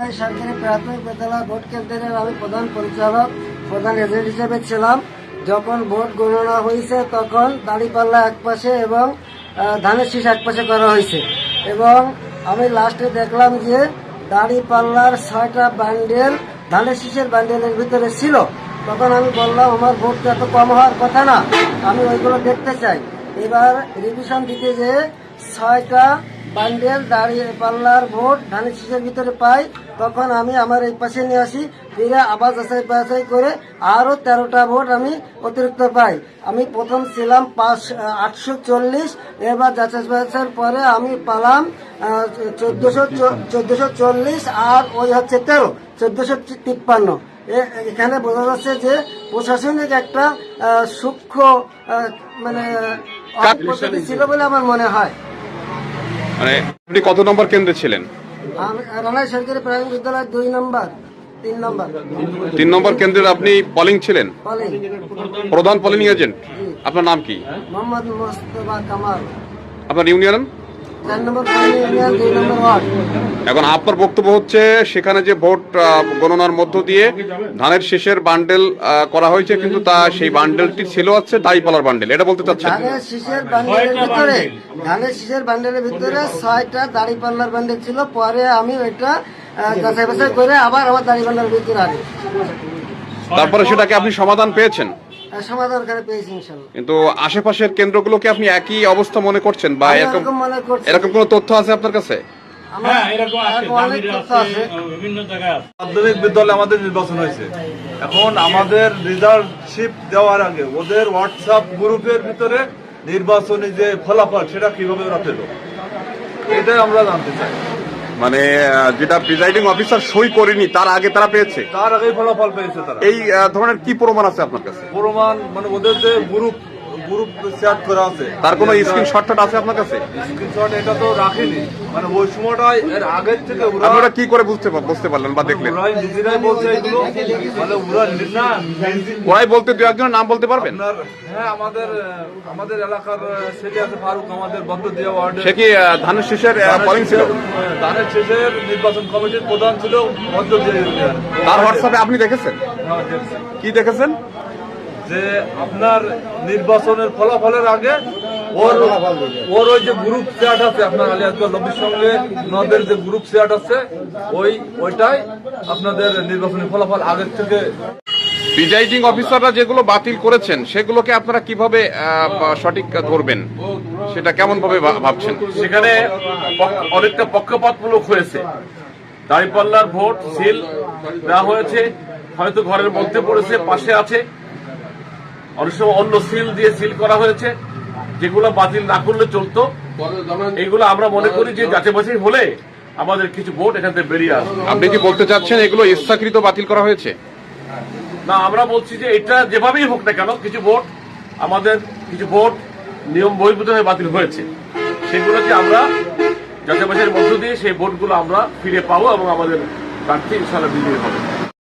সরকারি প্রাথমিক বিদ্যালয় ভোট কেন্দ্রের আমি প্রধান পরিচালক, প্রধান এজেন্ট হিসেবে ছিলাম। যখন ভোট গণনা হয়েছে, তখন দাড়িপাল্লা এক পাশে এবং ধানের শীষ এক পাশে করা হয়েছে। এবং আমি লাস্টে দেখলাম যে দাড়িপাল্লার ছয়টা ব্যান্ডেল ধানের শীষের ব্যান্ডেলের ভিতরে ছিল। তখন আমি বললাম, আমার ভোটটা এত কম হওয়ার কথা না, আমি ওইগুলো দেখতে চাই। এবার রিভিশন দিতে যে ছয়টা বান্ডেল দাঁড়িয়ে পাল্লার ভোট ধানের শীষের ভিতরে পাই তখন আমি আমার এই পাশে নিয়ে আসি ফিরে আবার যাচাই বাছাই করে আরও তেরোটা ভোট আমি অতিরিক্ত পাই। আমি প্রথম ছিলাম পাঁচ আটশো চল্লিশ এবার যাচাই বাছাইয়ের পরে আমি পালাম চোদ্দশো চোদ্দশো চল্লিশ আর ওই হচ্ছে তেরো চোদ্দশো তিপ্পান্ন। এখানে বোঝা যাচ্ছে যে প্রশাসনিক একটা সূক্ষ্ম মানে ছিল বলে আমার মনে হয়। মানে আপনি কত নম্বর কেন্দ্রে ছিলেন? সরকারি বিদ্যালয় দুই নম্বর তিন নম্বর। তিন নম্বর কেন্দ্রের আপনি পলিং ছিলেন? প্রধান পলিং এজেন্ট আপনার নাম কি? মোহাম্মদ মোস্তফা কামাল। আপনার ইউনিয়ন এখন আপনার বক্তব্য হচ্ছে সেখানে যে ভোট গণনার মধ্য দিয়ে ধানের শেষের বান্ডেল করা হয়েছে কিন্তু তা সেই বান্ডেলটি ছিল হচ্ছে দাড়িপালার বান্ডেল। এটা বলতে চাচ্ছেন? ধানের শীষের বান্ডেলের ভিতরে ধানের শীষের বান্ডেলের ভিতরে ছয়টা দাড়ি পাল্লার বান্ডেল ছিল পরে আমি ওইটা যাচাই বাছাই করে আবার আমার দাড়ি পাল্লার ভিতরে আনি। তারপরে সেটাকে আপনি সমাধান পেয়েছেন? কিন্তু আশেপাশের কেন্দ্রগুলোকে আপনি একই অবস্থা মনে করছেন বা এরকম এরকম কোনো তথ্য আছে আপনার কাছে? হ্যাঁ মাধ্যমিক বিদ্যালয়ে আমাদের নির্বাচন হয়েছে। এখন আমাদের রেজাল্ট শিপ দেওয়ার আগে ওদের হোয়াটসঅ্যাপ গ্রুপের ভিতরে নির্বাচনী যে ফলাফল সেটা কীভাবে ওরা পেল এটাই আমরা জানতে চাই। মানে যেটা প্রিজাইডিং অফিসার সই করেনি তার আগে তারা পেয়েছে? তার আগে ফলাফল পেয়েছে তারা। এই ধরনের কি প্রমাণ আছে আপনার কাছে? প্রমাণ মানে ওদের যে গ্রুপ গ্রুপ চ্যাট করা আছে। তার কোনো স্ক্রিনশট আছে আপনার কাছে? স্ক্রিনশট এটা তো রাখেনি। মানে ওই সময়টাই এর আগের থেকে ওরা আপনারা কি করে বুঝতে বুঝতে পারলেন বা দেখলেন? ওরাই নিজেরাই বলছে এগুলো। মানে ওরা না ওরাই বলতে দু একজনের নাম বলতে পারবেন? হ্যাঁ আমাদের আমাদের এলাকার ছেলে আছে ফারুক আমাদের বন্ধ দিয়া ওয়ার্ডে সে কি ধানের শীষের পলিং ছিল? ধানের শেষের নির্বাচন কমিটির প্রধান ছিল বন্ধ দিয়া ইউনিয়ন তার হোয়াটসঅ্যাপে আপনি দেখেছেন? হ্যাঁ, কি দেখেছেন? যে আপনার নির্বাচনের ফলাফলের আগে ওর ওর ওই যে গ্রুপ চ্যাট আছে আপনার আলিয়াজগঞ্জ লবির সঙ্গে নদের যে গ্রুপ চ্যাট আছে ওই ওইটাই আপনাদের নির্বাচনী ফলাফল আগের থেকে। প্রিজাইডিং অফিসাররা যেগুলো বাতিল করেছেন সেগুলোকে আপনারা কীভাবে সঠিক ধরবেন? সেটা কেমন ভাবে ভা- ভাবছেন? সেখানে অনেকটা পক্ষপাতমূলক হয়েছে। দাঁড়িপাল্লার ভোট সিল দেওয়া হয়েছে হয়তো ঘরের মধ্যে পড়েছে পাশে আছে। অনেক সময় অন্য সিল দিয়ে সিল করা হয়েছে যেগুলো বাতিল না করলে চলতো। এগুলো আমরা মনে করি যে যাচাই বাছাই হলে আমাদের কিছু ভোট এখান থেকে বেরিয়ে আসবে। আপনি কি বলতে চাচ্ছেন এগুলো ইচ্ছাকৃত বাতিল করা হয়েছে? না আমরা বলছি যে এটা যেভাবেই হোক না কেন কিছু ভোট আমাদের কিছু ভোট নিয়ম বহির্ভূত হয়ে বাতিল হয়েছে। সেগুলোকে আমরা যাচাই বাছাইয়ের মধ্য দিয়ে সেই ভোটগুলো আমরা ফিরে পাবো এবং আমাদের প্রার্থী ইনশাল্লাহ বিজয়ী হবে।